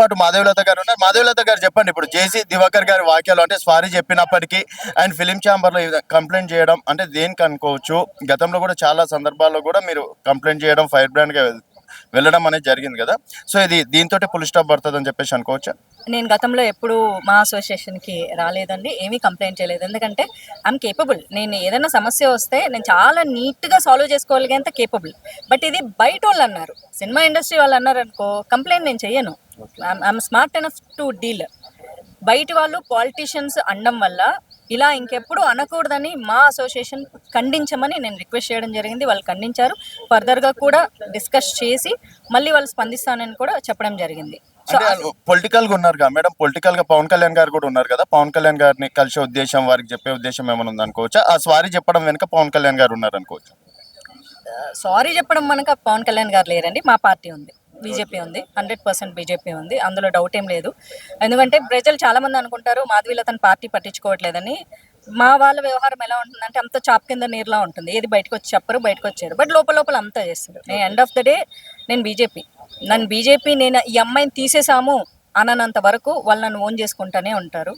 పాటు మాధవలత గారు ఉన్నారు. మాధవలత గారు చెప్పండి ఇప్పుడు జేసీ దివాకర్ గారి వాక్యాలు అంటే సారీ చెప్పినప్పటికీ ఆయన ఫిలిం ఛాంబర్లో కంప్లైంట్ చేయడం అంటే దేనికి అనుకోవచ్చు గతంలో కూడా చాలా సందర్భాల్లో కూడా మీరు కంప్లైంట్ చేయడం ఫైర్ బ్రాండ్గా వెళ్ళడం అనేది జరిగింది కదా. సో ఇది దీంతో పుల్ స్టాప్ పడుతుంది అని చెప్పేసి అనుకోవచ్చా? నేను గతంలో ఎప్పుడు మా అసోసియేషన్కి రాలేదండి ఏమీ కంప్లైంట్ చేయలేదు. ఎందుకంటే ఐఎమ్ కేపబుల్ నేను ఏదైనా సమస్య వస్తే నేను చాలా నీట్గా సాల్వ్ చేసుకోగలిగేంత కేపబుల్ బట్ ఇది బయట వాళ్ళు అన్నారు. సినిమా ఇండస్ట్రీ వాళ్ళు అన్నారు అనుకో కంప్లైంట్ నేను చెయ్యను. I'm smart enough to deal బయట వాళ్ళు పాలిటీషియన్స్ అనడం వల్ల ఇలా ఇంకెప్పుడు అనకూడదని మా అసోసియేషన్ ఖండించమని నేను రిక్వెస్ట్ చేయడం జరిగింది. వాళ్ళు ఖండించారు. ఫర్దర్గా కూడా డిస్కస్ చేసి మళ్ళీ వాళ్ళు స్పందిస్తానని కూడా చెప్పడం జరిగింది. పొలిటికల్గా ఉన్నారు కదా మేడం పొలిటికల్గా పవన్ కళ్యాణ్ గారు కూడా ఉన్నారు కదా? పవన్ కళ్యాణ్ గారిని కలిసే ఉద్దేశం వారికి చెప్పే ఉద్దేశం ఏమైనా ఉంది అనుకోవచ్చా? ఆ సారీ చెప్పడం వెనుక పవన్ కళ్యాణ్ గారు ఉన్నారు అనుకోవచ్చు సారీ చెప్పడం మనకు పవన్ కళ్యాణ్ గారు లేరండి. మా పార్టీ ఉంది. బీజేపీ ఉంది. హండ్రెడ్ పర్సెంట్ బీజేపీ ఉంది. అందులో డౌట్ ఏం లేదు. ఎందుకంటే ప్రజలు చాలా మంది అనుకుంటారు మాధవీలో తన పార్టీ పట్టించుకోవట్లేదని. మా వాళ్ళ వ్యవహారం ఎలా ఉంటుందంటే అంత చాప్ కింద నీరులా ఉంటుంది. ఏది బయటకు వచ్చి చెప్పరు బయటకు వచ్చారు బట్ లోపల లోపల అంతా చేస్తారు. నేను ఎండ్ ఆఫ్ ద డే నేను బీజేపీ. నన్ను బీజేపీ నేను ఈ అమ్మాయిని తీసేసాము అననంత వరకు వాళ్ళు నన్ను ఓన్ చేసుకుంటానే ఉంటారు.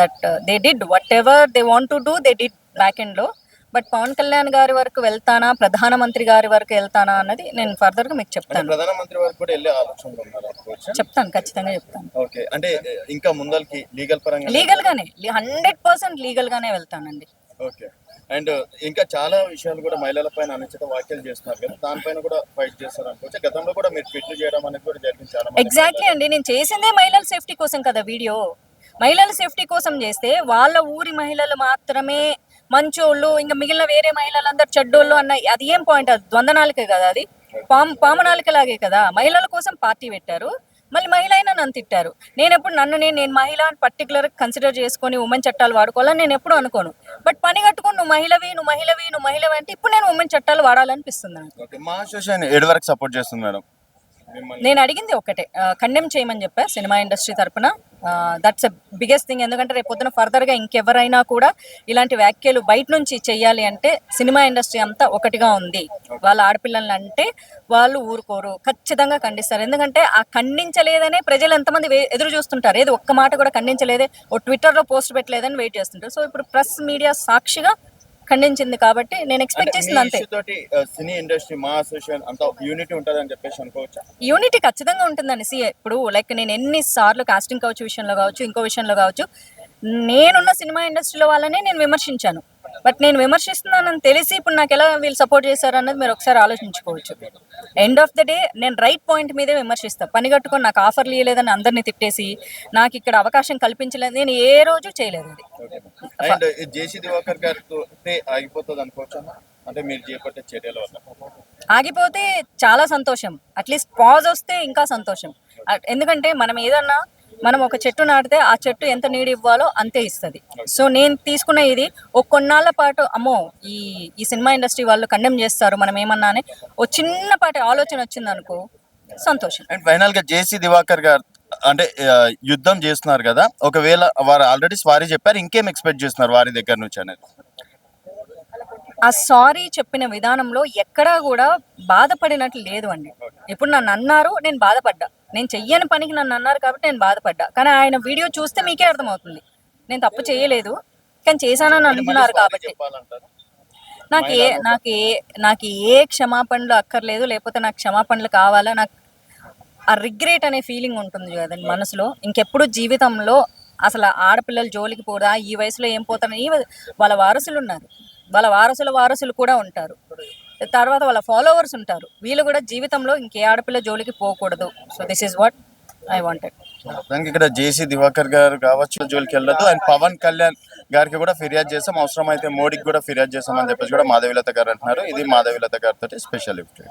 That they did whatever they want to do they did back ఎండ్లో బట్ పవన్ కళ్యాణ్ గారి వరకు వెళ్తానా? ప్రధానమంత్రి గారి వరకు వెళ్తానా అన్నది నేను ఫర్దర్గా మీకు చెప్తాను. ప్రధానమంత్రి వరకు కూడా వెళ్ళే ఆలోచనలు అనుకోవచ్చా చెప్తాను ఖచ్చితంగా చెప్తాను. ఓకే. అంటే ఇంకా ముందలకి లీగల్ పరంగా లీగల్గానే హండ్రెడ్ పర్సెంట్ లీగల్గానే వెళ్తానండి. ఓకే. అండ్ ఇంకా చాలా విషయాలు కూడా మహిళల పైన అనుచిత వ్యాఖ్యలు చేస్తున్నారు కదా దానిపైన కూడా ఫైట్ చేస్తారు అనుకోవచ్చు. గతంలో కూడా మీరు ట్విట్లు చేయడం అనేది కూడా జరిగింది చాలా. ఎగ్జాక్ట్లీ అండి. నేను చేసిందే మహిళల సేఫ్టీ కోసం కదా వీడియో. మహిళల సేఫ్టీ కోసం చేస్తే వాళ్ళ ఊరి మహిళలు మాత్రమే మంచోళ్ళు ఇంకా మిగిలిన వేరే మహిళలందరూ చెడ్డోళ్ళు అన్న అది ఏం పాయింట్ అది ద్వందనాలకే కదా అది? పామ పామనాలికలాగే కదా? మహిళల కోసం పార్టీ పెట్టారు. మళ్ళీ మహిళ అయినా నన్ను తిట్టారు. నేను ఎప్పుడు నన్ను నేను నేను మహిళ అని పర్టికులర్ కన్సిడర్ చేసుకొని ఉమెన్ చట్టాలు వాడుకోవాలని నేను ఎప్పుడు అనుకోను. బట్ పని కట్టుకొని నువ్వు మహిళవి నువ్వు మహిళవి నువ్వు మహిళవి అంటే ఇప్పుడు నేను ఉమెన్ చట్టాలు వాడాలనిపిస్తుంది నాకు. ఏడు వరకు సపోర్ట్ చేస్తుంది మేడం. నేను అడిగింది ఒకటే కండెమ్ చేయమని చెప్పా సినిమా ఇండస్ట్రీ తరపున. దట్స్ బిగ్గెస్ట్ థింగ్ ఎందుకంటే రేపు పొద్దున ఫర్దర్గా ఇంకెవరైనా కూడా ఇలాంటి వ్యాఖ్యలు బయట నుంచి చెయ్యాలి అంటే సినిమా ఇండస్ట్రీ అంతా ఒకటిగా ఉంది. వాళ్ళ ఆడపిల్లలు అంటే వాళ్ళు ఊరుకోరు. ఖచ్చితంగా ఖండిస్తారు. ఎందుకంటే ఆ ఖండించలేదనే ప్రజలు ఎంతమంది ఎదురు చూస్తుంటారు. ఏదో ఒక్క మాట కూడా ఖండించలేదే. ఓ ట్విట్టర్లో పోస్ట్ పెట్టలేదని వెయిట్ చేస్తుంటారు. సో ఇప్పుడు ప్రెస్ మీడియా సాక్షిగా ఖండించింది కాబట్టి నేను ఎక్స్పెక్ట్ చేసింది అంతే. సినీ ఇండస్ట్రీ మా అసోసియేషన్ అంత యూనిటీ ఉంటుంది అని చెప్పేసి అనుకోవచ్చా? యూనిటీ ఖచ్చితంగా ఉంటుందండి సి ఇప్పుడు లైక్ నేను ఎన్ని సార్లు కాస్టింగ్ కావచ్చు విషయంలో కావచ్చు ఇంకో విషయంలో కావచ్చు నేనున్న సినిమా ఇండస్ట్రీలో వాళ్ళనే నేను విమర్శించాను. బట్ నేను విమర్శిస్తున్నానని తెలిసి ఇప్పుడు నాకు ఎలా వీళ్ళు సపోర్ట్ చేశారు అన్నది మీరు ఒకసారి ఆలోచించుకోవచ్చు. ఎండ్ ఆఫ్ ద డే నేను రైట్ పాయింట్ మీదే విమర్శిస్తాను పని కట్టుకొని నాకు ఆఫర్లు ఇవ్వలేదని అందరినీ తిట్టేసి నాకు ఇక్కడ అవకాశం కల్పించలేదు నేను ఏ రోజు చేయలేదు వల్ల. ఆగిపోతే చాలా సంతోషం. అట్లీస్ట్ పాజ్ వస్తే ఇంకా సంతోషం. అట్- ఎందుకంటే మనం ఏదన్నా మనం ఒక చెట్టు నాటితే ఆ చెట్టు ఎంత నీడు ఇవ్వాలో అంతే ఇస్తుంది. సో నేను తీసుకున్న ఇది ఒక కొన్నాళ్ళ పాటు అమ్మో ఈ ఈ సినిమా ఇండస్ట్రీ వాళ్ళు కండెమ్ చేస్తారు మనం ఏమన్నా అని. ఓ చిన్నపాటి ఆలోచన వచ్చింది అనుకో సంతోషం. అండ్ ఫైనల్గా జేసీ దివాకర్ గారు అంటే యుద్ధం చేస్తున్నారు కదా ఒకవేళ వారు ఆల్రెడీ సారీ చెప్పారు ఇంకేం ఎక్స్పెక్ట్ చేస్తున్నారు వారి దగ్గర నుంచి అనేది? ఆ సారీ చెప్పిన విధానంలో ఎక్కడా కూడా బాధపడినట్లు లేదు అండి. ఇప్పుడు నన్ను అన్నారు నేను బాధపడ్డా. నేను చెయ్యని పనికి నన్ను అన్నారు కాబట్టి నేను బాధపడ్డా. కానీ ఆయన వీడియో చూస్తే మీకే అర్థమవుతుంది. నేను తప్పు చేయలేదు. కానీ చేశానని అంటున్నారు కాబట్టి. నాకు ఏ నాకు ఏ నాకు ఏ క్షమాపణలు అక్కర్లేదు. లేకపోతే నాకు క్షమాపణలు కావాలా? నాకు ఆ రిగ్రెట్ అనే ఫీలింగ్ ఉంటుంది కదండి మనసులో. ఇంకెప్పుడు జీవితంలో అసలు ఆడపిల్లలు జోలికి పోదా ఈ వయసులో ఏం వ- వాళ్ళ వారసులు ఉన్నారు. వాళ్ళ వారసుల వారసులు కూడా ఉంటారు. తర్వాత వాళ్ళ ఫాలోవర్స్ ఉంటారు. వీళ్ళు కూడా జీవితంలో ఇంకే ఆడపిల్ల జోలికి పోకూడదు. So this is what I wanted. దానికి ఇక్కడ జేసీ దివాకర్ గారు కావచ్చు జోలికి వెళ్ళదు అండ్ పవన్ కళ్యాణ్ గారికి కూడా ఫిర్యాదు చేస్తాం. అవసరం అయితే మోడీకి కూడా ఫిర్యాదు చేస్తామని చెప్పేసి కూడా మాధవీలత గారు అంటున్నారు. ఇది మాధవీలత గారితో స్పెషల్ లిఫ్ట్.